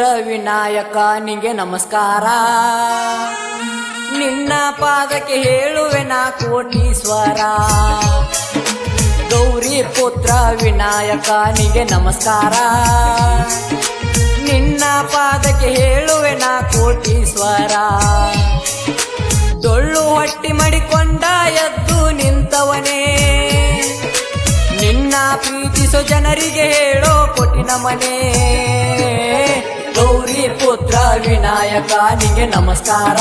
ಪುತ್ರ ವಿನಾಯಕ, ನಿಂಗೆ ನಮಸ್ಕಾರ. ನಿನ್ನ ಪಾದಕ್ಕೆ ಹೇಳುವೆ ನಾ ಕೋಟೀಶ್ವರ. ಗೌರಿ ಪುತ್ರ ವಿನಾಯಕ, ನಿಗೆ ನಮಸ್ಕಾರ. ನಿನ್ನ ಪಾದಕ್ಕೆ ಹೇಳುವೆ ನಾ ಕೋಟೀಶ್ವರ. ಡೊಳ್ಳು ಹೊಟ್ಟಿ ಮಡಿಕೊಂಡ ಎದ್ದು ನಿಂತವನೇ. ನಿನ್ನ ಪ್ರೀತಿಸೋ ಜನರಿಗೆ ಹೇಳೋ ಕೊಟ್ಟಿನ ಮನೆ. ಪುತ್ರ ವಿನಾಯಕ ನಿಂಗೆ ನಮಸ್ಕಾರ.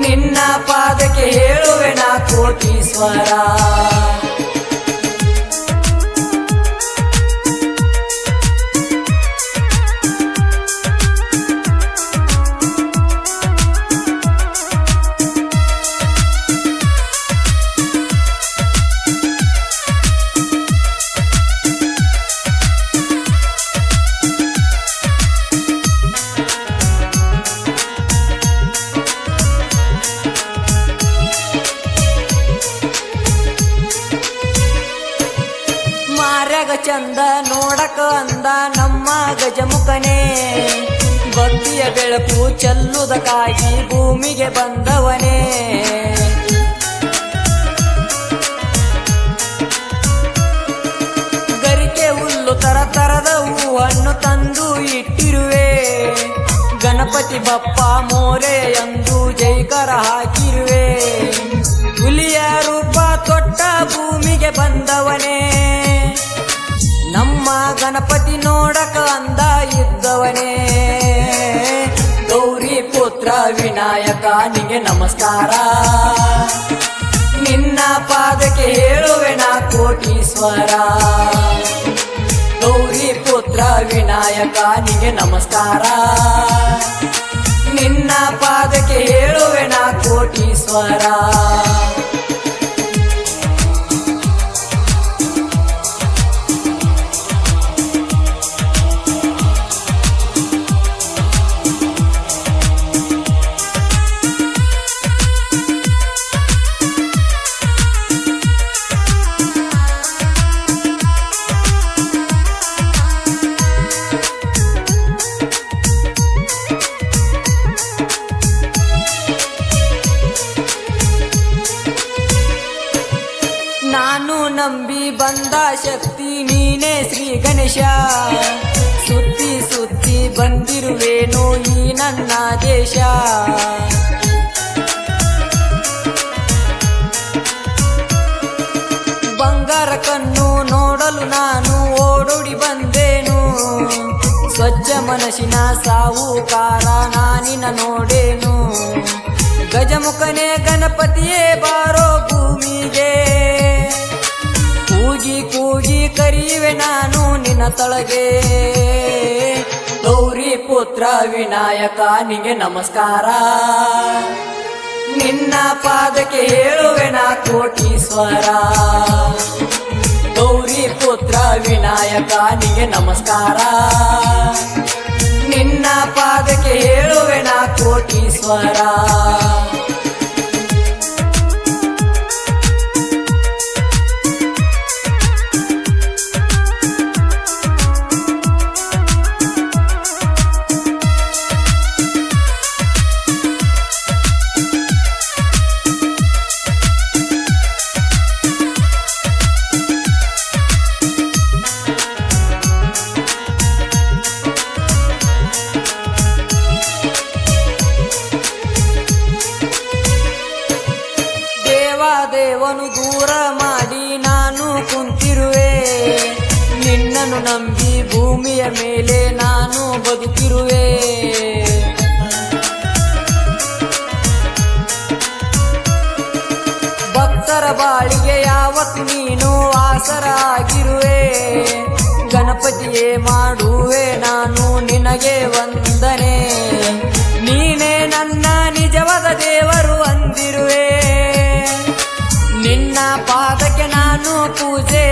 ನಿನ್ನ ಪಾದಕ್ಕೆ ಹೇಳುವೆ ನಾ ಕೋಟೀಶ್ವರ. ಚಂದ ನೋಡಕ ಅಂದ ನಮ್ಮ ಗಜಮುಖನೇ. ಭಕ್ತಿಯ ಬೆಳಕು ಚೆಲ್ಲುವುದಕ್ಕಾಗಿ ಭೂಮಿಗೆ ಬಂದವನೇ. ಗರಿಕೆ ಹುಲ್ಲು ತರ ತರದ ಹೂವನ್ನು ತಂದು ಇಟ್ಟಿರುವೆ. ಗಣಪತಿ ಬಪ್ಪ ಮೋರೆ ಎಂದು ಜೈಕರ ಹಾಕಿರುವೆ. ಹುಲಿಯ ರೂಪ ತೊಟ್ಟ ಭೂಮಿಗೆ ಬಂದವನೇ. ನಿಮಗೆ ನಮಸ್ಕಾರ. ನಿನ್ನ ಪಾದಕ್ಕೆ ಹೇಳುವೆ ನಾ ಕೋಟೀಶ್ವರ. ಗೌರಿ ಪುತ್ರ ವಿನಾಯಕ ನಿಗೆ ನಮಸ್ಕಾರ. ನಿನ್ನ ಪಾದಕ್ಕೆ ಹೇಳುವೆ ನಾ ಕೋಟೀಶ್ವರ. ನಂಬಿ ಬಂದ ಶಕ್ತಿ ನೀನೇ ಶ್ರೀ ಗಣೇಶ. ಸುತ್ತಿ ಸುತ್ತಿ ಬಂದಿರುವೇನು ಈ ನನ್ನ ದೇಶ. ಬಂಗಾರ ಕಣ್ಣು ನೋಡಲು ನಾನು ಓಡೋಡಿ ಬಂದೇನು. ಸ್ವಚ್ಛ ಮನಸ್ಸಿನ ಸಾಹುಕಾರ ನಾನಿನ ನೋಡೇನು. ಗಜಮುಖನೇ ಗಣಪತಿಯೇ ಬಾರೋ ಭೂಮಿಗೆ. ಕೂಗಿ ಕೂಗಿ ಕರಿವೆ ನಾನು ನಿನ್ನ ತಳಗೆ. ಗೌರಿ ಪುತ್ರ ವಿನಾಯಕ, ನಿಗೆ ನಮಸ್ಕಾರ. ನಿನ್ನ ಪಾದಕ್ಕೆ ಹೇಳುವೆ ನಾ ಕೋಟೀಶ್ವರ. ಗೌರಿ ಪುತ್ರ ವಿನಾಯಕ, ನಿಗೆ ನಮಸ್ಕಾರ. ನಿನ್ನ ಪಾದಕ್ಕೆ ಹೇಳುವೆ ನಾ ಕೋಟೀಶ್ವರ. ದೇವಾದೇವನು ದೂರ ಮಾಡಿ ನಾನು ಕುಂತಿರುವೆ. ನಿನ್ನನ್ನು ನಂಬಿ ಭೂಮಿಯ ಮೇಲೆ ನಾನು ಬದುಕಿರುವೆ. ಭಕ್ತರ ಬಾಳಿಗೆ ಯಾವತ್ತು ನೀನು ಆಸರ ಆಗಿರುವೆ ಗಣಪತಿಯೇ ಮಾಡುವೆ, ನಾನು ನಿನಗೆ ವಂದನೆ.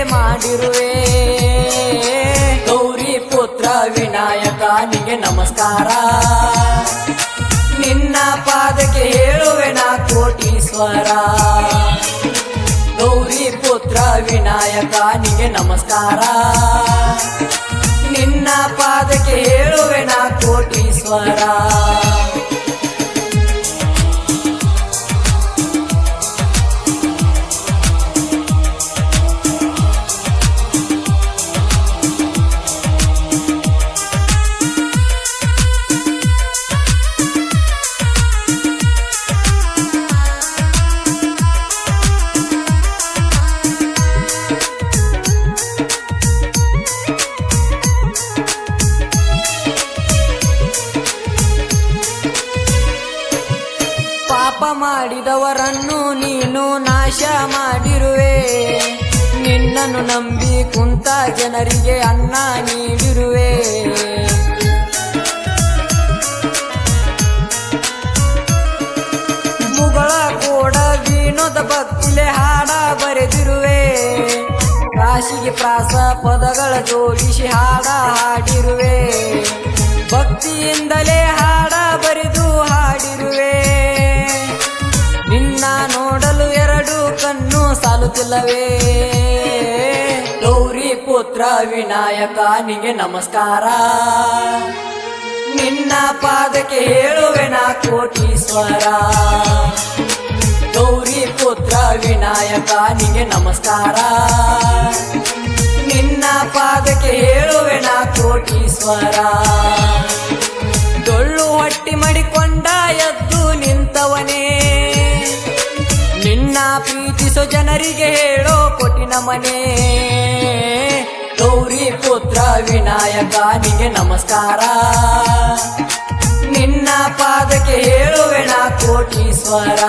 ಮಾಡಿರುವೆ. ಗೌರಿ ಪುತ್ರ ವಿನಾಯಕ ನಿಗೆ ನಮಸ್ಕಾರ. ನಿನ್ನ ಪಾದಕ್ಕೆ ಹೇಳುವೆ ನಾ ಕೋಟೀಶ್ವರ. ಗೌರಿ ಪುತ್ರ ವಿನಾಯಕ ನಿಗೆ ನಮಸ್ಕಾರ. ನಿನ್ನ ಪಾದಕ್ಕೆ ನಾ ಕೋಟೀಶ್ವರ. ಮಾಡಿದವರನ್ನು ನೀನು ನಾಶ ಮಾಡಿರುವೆ. ನಿನ್ನನ್ನು ನಂಬಿ ಕುಂತ ಜನರಿಗೆ ಅನ್ನ ನೀಡಿರುವೆ. ಮುಗಳ ಕೂಡ ವಿನೋದ ಭಕ್ತಿಲೆ ಹಾಡ ಬರೆದಿರುವೆ. ರಾಶಿಗೆ ಪ್ರಾಸ ಪದಗಳ ಜೋಡಿಸಿ ಹಾಡ ಹಾಡಿರುವೆ. ಭಕ್ತಿಯಿಂದಲೇ ಸಾಲುತ್ತಿಲ್ಲವೇ? ಗೌರಿ ಪುತ್ರ ವಿನಾಯಕನಿಗೆ ನಮಸ್ಕಾರ. ನಿನ್ನ ಪಾದಕ್ಕೆ ಹೇಳುವೆ ನಾ ಕೋಟೀಶ್ವರ. ಗೌರಿ ಪುತ್ರ ವಿನಾಯಕನಿಗೆ ನಮಸ್ಕಾರ. ನಿನ್ನ ಪಾದಕ್ಕೆ ಹೇಳುವೆ ನಾ ಕೋಟೀಶ್ವರ. ಡೊಳ್ಳು ಹೊಟ್ಟಿ ಮಾಡಿಕೊಂಡ ಎದ್ದು ಜನರಿಗೆ ಹೇಳೋ ಕೊಟ್ಟಿನ ಮನೆ. ಗೌರಿ ಪುತ್ರ ವಿನಾಯಕನಿಗೆ ನಮಸ್ಕಾರ. ನಿನ್ನ ಪಾದಕ್ಕೆ ಹೇಳುವೆಣ ಕೋಟೀಶ್ವರ.